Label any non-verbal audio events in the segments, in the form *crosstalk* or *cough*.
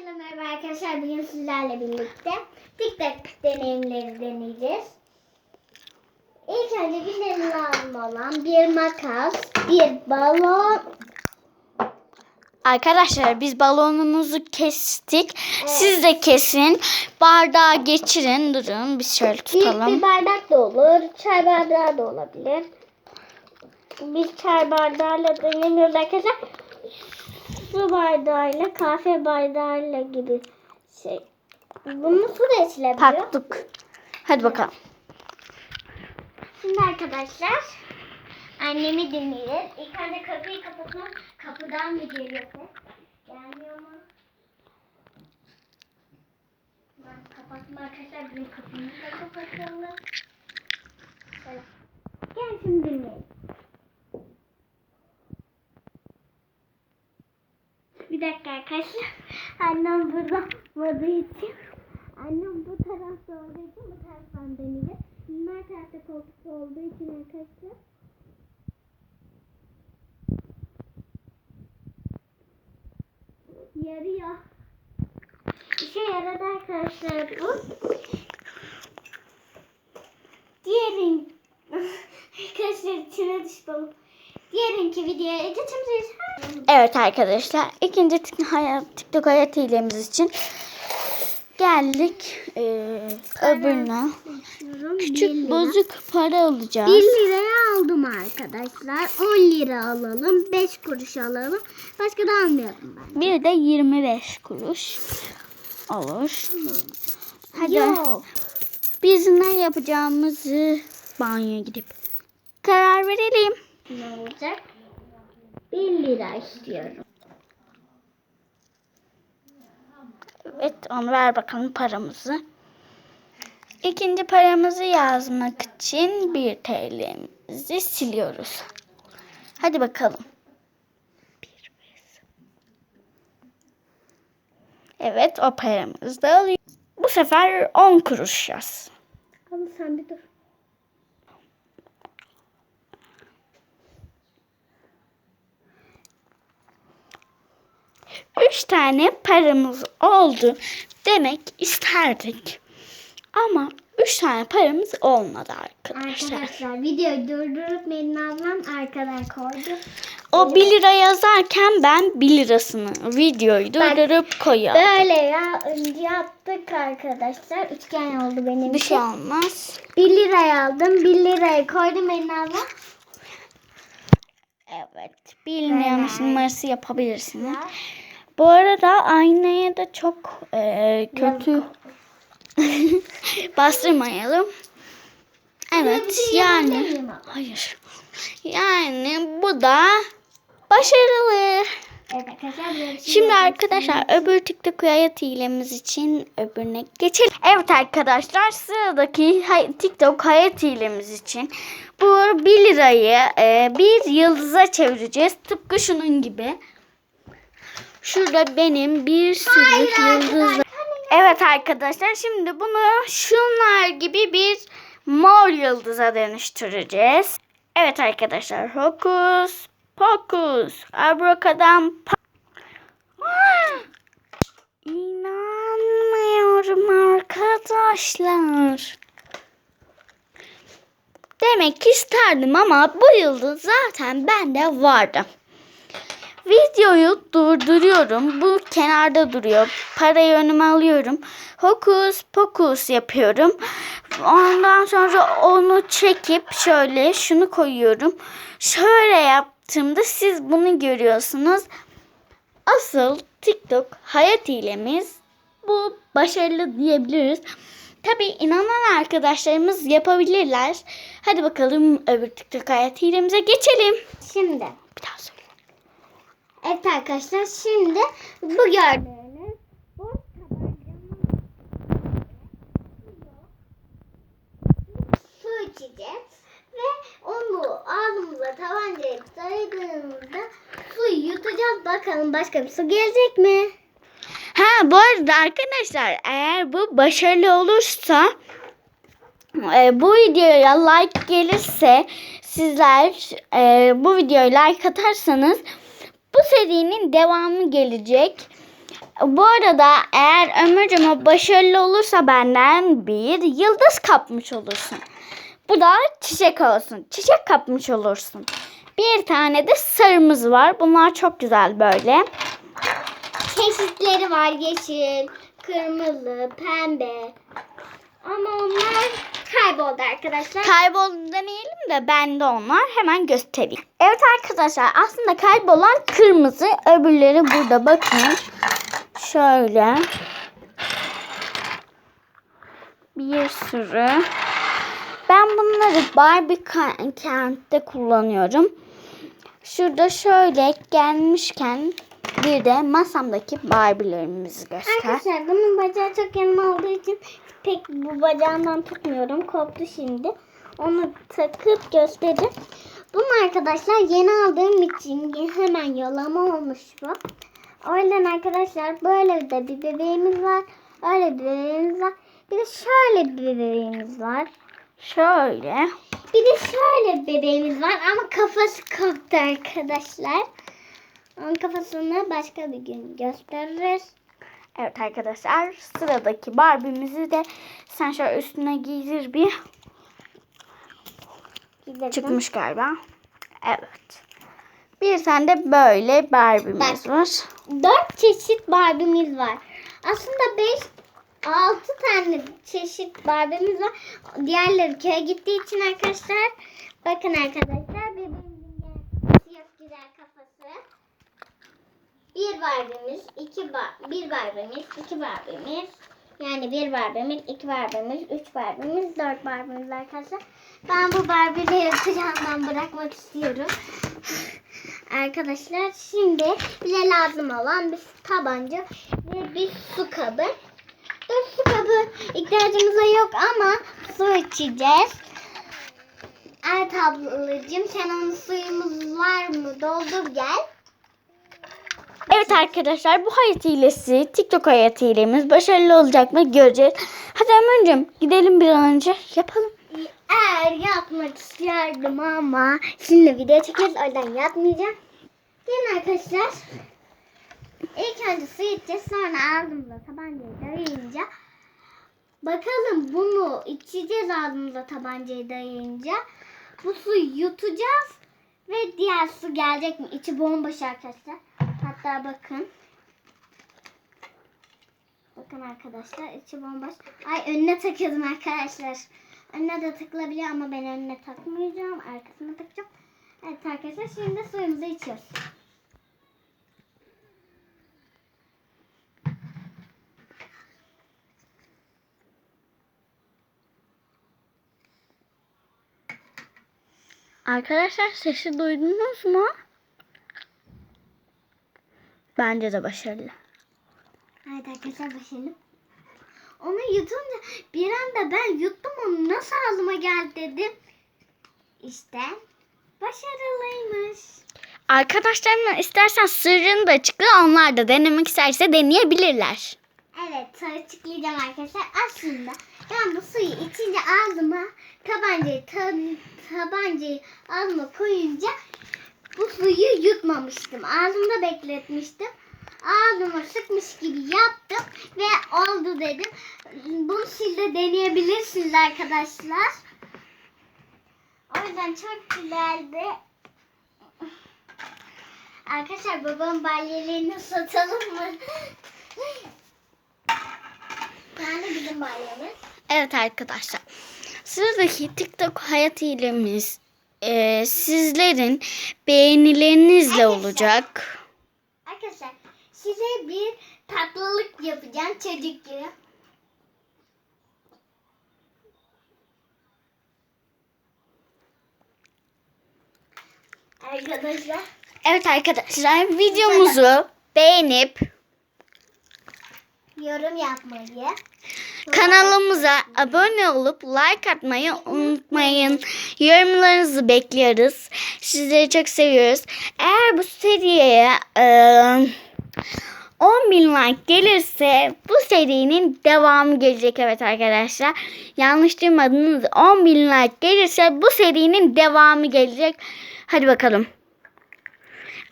Herkese merhaba arkadaşlar. Bugün sizlerle birlikte TikTok deneyimleri deneyeceğiz. İlk önce bize lazım olan bir makas, bir balon. Arkadaşlar biz balonumuzu kestik. Siz de kesin. Bardağa geçirin. Durun biz şöyle Büyük tutalım. bir bardak da olur, çay bardağı da olabilir. Biz çay bardağıyla denemiyoruz arkadaşlar. Su bardağıyla, kahve bardağıyla gibi şey. Bunu su da içilebiliyor. Taktık. Hadi bakalım. Şimdi arkadaşlar annemi dinleyelim. İlk önce kapıyı kapatın. Kapıdan mı geliyor? Gelmiyor mu? Ben kapattım arkadaşlar. Bizim kapımızı da kapatalım. Gel şimdi dinleyelim. Bir dakika arkadaşlar. Annem burada olmadığı için. Annem bu tarafta olduğu için bu taraftan deneyeceğim. Bunlar tarafta koltuk olduğu için arkadaşlar. Yarıyor. İşe yaradı arkadaşlar bu. Diğerin *laughs* arkadaşlar içine düştü. Diğerinki videoya geçeceğiz. Evet arkadaşlar. ikinci hayat, TikTok hayat hilemiz için geldik. Ee, öbürüne. Küçük bozuk para alacağız. 1 liraya aldım arkadaşlar. 10 lira alalım. 5 kuruş alalım. Başka da almayalım ben. Bir de 25 kuruş olur. Hadi. Yok. Biz ne yapacağımızı banyoya gidip karar verelim. Ne olacak? 1 lira istiyorum. Evet onu ver bakalım paramızı. İkinci paramızı yazmak için 1 TL'mizi siliyoruz. Hadi bakalım. Evet o paramızı da alıyor. Bu sefer 10 kuruş yaz. Ama sen bir dur. Üç tane paramız oldu demek isterdik. Ama üç tane paramız olmadı arkadaşlar. Arkadaşlar videoyu durdurup Melin ablam arkadan koydu. O 1 lira yazarken ben 1 lirasını videoyu durdurup koyuyorum. Böyle ya önce yaptık arkadaşlar. Üçgen oldu benim Bir şey olmaz. 1 liraya aldım. 1 liraya koydum Melin abla. Evet. Bilmiyormuş numarası yapabilirsiniz. Bu arada aynaya da çok e, kötü *laughs* bastırmayalım. Evet yani. Hayır. Yani bu da başarılı. Evet Şimdi arkadaşlar öbür TikTok hayat hilemiz için öbürüne geçelim. Evet arkadaşlar sıradaki hay- TikTok hayat hilemiz için bu 1 lirayı e, bir yıldıza çevireceğiz. Tıpkı şunun gibi. Şurada benim bir sürü yıldız. Evet arkadaşlar şimdi bunu şunlar gibi bir mor yıldıza dönüştüreceğiz. Evet arkadaşlar hokus pokus abracadam *gasps* İnanmıyorum arkadaşlar. Demek isterdim ama bu yıldız zaten bende vardı. Videoyu durduruyorum. Bu kenarda duruyor. Parayı önüme alıyorum. Hokus pokus yapıyorum. Ondan sonra onu çekip şöyle şunu koyuyorum. Şöyle yaptığımda siz bunu görüyorsunuz. Asıl TikTok hayat hilemiz bu başarılı diyebiliriz. Tabi inanan arkadaşlarımız yapabilirler. Hadi bakalım öbür TikTok hayat hilemize geçelim. Şimdi. Bir daha söyle. Evet arkadaşlar şimdi bu gördüğünüz tabancanın su içeceğiz ve onu ağzımıza tabancaya daядığımızda suyu yutacağız. Bakalım başka bir su gelecek mi? Ha bu arada arkadaşlar eğer bu başarılı olursa e, bu videoya like gelirse sizler e, bu videoya like atarsanız bu serinin devamı gelecek. Bu arada eğer Ömürcüm o başarılı olursa benden bir yıldız kapmış olursun. Bu da çiçek olsun. Çiçek kapmış olursun. Bir tane de sarımız var. Bunlar çok güzel böyle. Çeşitleri var yeşil, kırmızı, pembe. Ama onlar kayboldu arkadaşlar. Kayboldu demeyelim de bende onlar. Hemen göstereyim. Evet arkadaşlar aslında kaybolan kırmızı. Öbürleri burada bakın. Şöyle. Bir sürü. Ben bunları Barbie Kent'te kullanıyorum. Şurada şöyle gelmişken bir de masamdaki Barbie'lerimizi göster. Arkadaşlar bunun bacağı çok yanma olduğu için pek bu bacağından tutmuyorum. Koptu şimdi. Onu takıp göstereyim. Bunu arkadaşlar yeni aldığım için hemen yalama olmuş bu. O yüzden arkadaşlar böyle de bir bebeğimiz var. Öyle bir bebeğimiz var. Bir de şöyle bir bebeğimiz var. Şöyle. Bir de şöyle bir bebeğimiz var ama kafası koptu arkadaşlar. Onun kafasını başka bir gün gösteririz. Evet arkadaşlar sıradaki Barbie'mizi de sen şöyle üstüne giydir bir. Gidelim. Çıkmış galiba. Evet. Bir tane de böyle Barbie'miz var. Dört çeşit Barbie'miz var. Aslında beş, altı tane çeşit Barbie'miz var. Diğerleri köye gittiği için arkadaşlar. Bakın arkadaşlar. Siyah güzel kafası. Bir Barbie'miz, iki bar bir Barbie'miz, iki Barbie'miz. Yani bir Barbie'miz, iki Barbie'miz, üç Barbie'miz, dört Barbie'miz arkadaşlar. Ben bu Barbie'leri kucağımdan bırakmak istiyorum. *laughs* Arkadaşlar şimdi bize lazım olan bir tabanca ve bir su kabı. Dur su kabı ihtiyacımıza yok ama su içeceğiz. Evet ablacığım sen onun suyumuz var mı? Doldur gel. Evet arkadaşlar bu hayat hilesi TikTok hayat hilemiz başarılı olacak mı göreceğiz. Hadi Ömürcüğüm gidelim bir an önce yapalım. Eğer yatmak isterdim ama şimdi video çekiyoruz o yüzden yatmayacağım. Gelin arkadaşlar. İlk önce su içeceğiz sonra ağzımıza tabancayı dayayınca bakalım bunu içeceğiz ağzımıza tabancayı dayayınca bu suyu yutacağız ve diğer su gelecek mi? İçi bomboş arkadaşlar. Hatta bakın. Bakın arkadaşlar içi bomboş. Ay önüne takıyordum arkadaşlar. Önüne de takılabiliyor ama ben önüne takmayacağım. Arkasına takacağım. Evet arkadaşlar şimdi suyumuzu içiyoruz. Arkadaşlar sesi duydunuz mu? Bence de başarılı. Evet arkadaşlar başlayalım. Onu yutunca bir anda ben yuttum onu nasıl ağzıma geldi dedim. İşte başarılıymış. Arkadaşlarımla istersen sırrını da açıkla onlar da denemek isterse deneyebilirler. Evet açıklayacağım arkadaşlar. Aslında ben bu suyu içince ağzıma tabancayı ta, tabancayı ağzıma koyunca bu suyu yutmamıştım. Ağzımda bekletmiştim. Ağzıma sıkmış gibi yaptım ve oldu dedim. Bunu siz de deneyebilirsiniz arkadaşlar. O yüzden çok güzeldi. Arkadaşlar babam balyelerini satalım mı? Yani bizim balyemiz. Evet arkadaşlar. Sıradaki TikTok hayat hilemiz e, sizlerin beğenilerinizle Arkadaşlar. olacak. Arkadaşlar size bir tatlılık yapacağım çocuk gibi. Arkadaşlar Evet arkadaşlar videomuzu beğenip yorum yapmayı, kanalımıza abone olup like atmayı unutmayın. Yorumlarınızı bekliyoruz. Sizleri çok seviyoruz. Eğer bu seriye e, 10 bin like gelirse bu serinin devamı gelecek evet arkadaşlar. Yanlış duymadınız. 10 bin like gelirse bu serinin devamı gelecek. Hadi bakalım.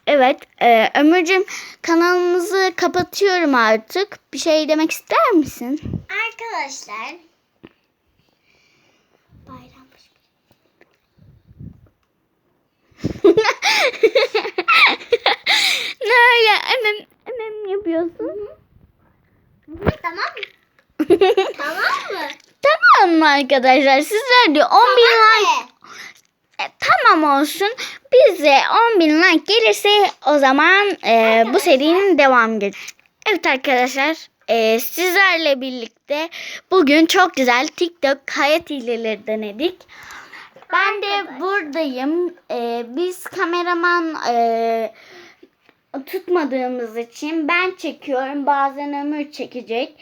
Evet, e, Ömürcüm kanalımızı kapatıyorum artık. Bir şey demek ister misin? Arkadaşlar. Bayrammış. ne öyle emem, emem yapıyorsun? Tamam mı? *laughs* tamam mı? tamam mı arkadaşlar? Sizler de 10 bin like Tamam olsun. Bize 10 bin like gelirse o zaman e, bu serinin devamı gelir. Evet arkadaşlar e, sizlerle birlikte bugün çok güzel TikTok hayat hileleri denedik. Ben de buradayım. E, biz kameraman e, tutmadığımız için ben çekiyorum. Bazen Ömür çekecek.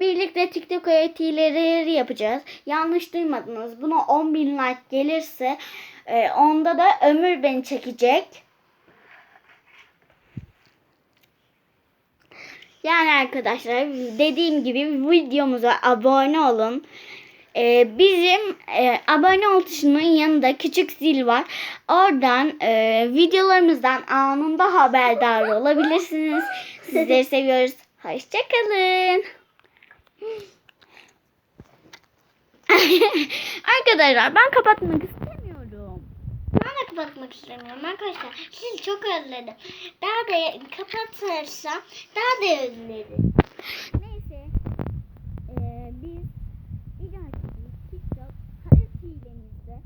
Birlikte TikTok hayat hileleri yapacağız. Yanlış duymadınız. Buna 10 bin like gelirse e, onda da Ömür beni çekecek. Yani arkadaşlar dediğim gibi videomuza abone olun. Ee, bizim e, abone ol tuşunun yanında küçük zil var. Oradan e, videolarımızdan anında haberdar olabilirsiniz. Sizleri *laughs* seviyoruz. Hoşçakalın. *laughs* Arkadaşlar ben kapatmak istemiyorum. De kapatmak istemiyorum arkadaşlar. Sizi çok özledim. Daha da kapatırsam daha da özledim. Neyse. Ee, biz ileriki TikTok hayat hilemizde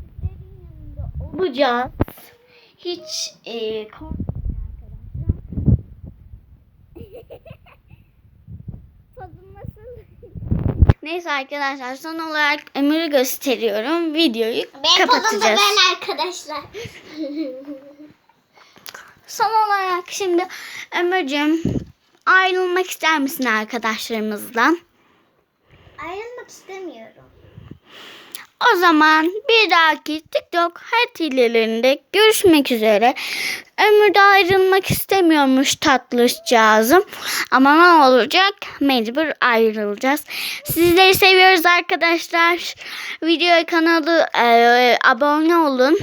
sizlerin yanında olacağız. Hiç e, korkmayın arkadaşlar. Tadım nasıl? Neyse arkadaşlar son olarak Ömür'ü gösteriyorum. Videoyu Benim kapatacağız. ben arkadaşlar. *laughs* Son olarak şimdi Ömür'cüm ayrılmak ister misin arkadaşlarımızdan? Ayrılmak istemiyorum. O zaman bir dahaki TikTok hilelerinde görüşmek üzere. Ömür de ayrılmak istemiyormuş tatlışcağızım. Ama ne olacak? Mecbur ayrılacağız. Sizleri seviyoruz arkadaşlar. Videoya kanalı e, abone olun.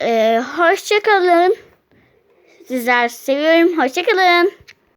E, hoşçakalın. Sizler seviyorum. Hoşçakalın.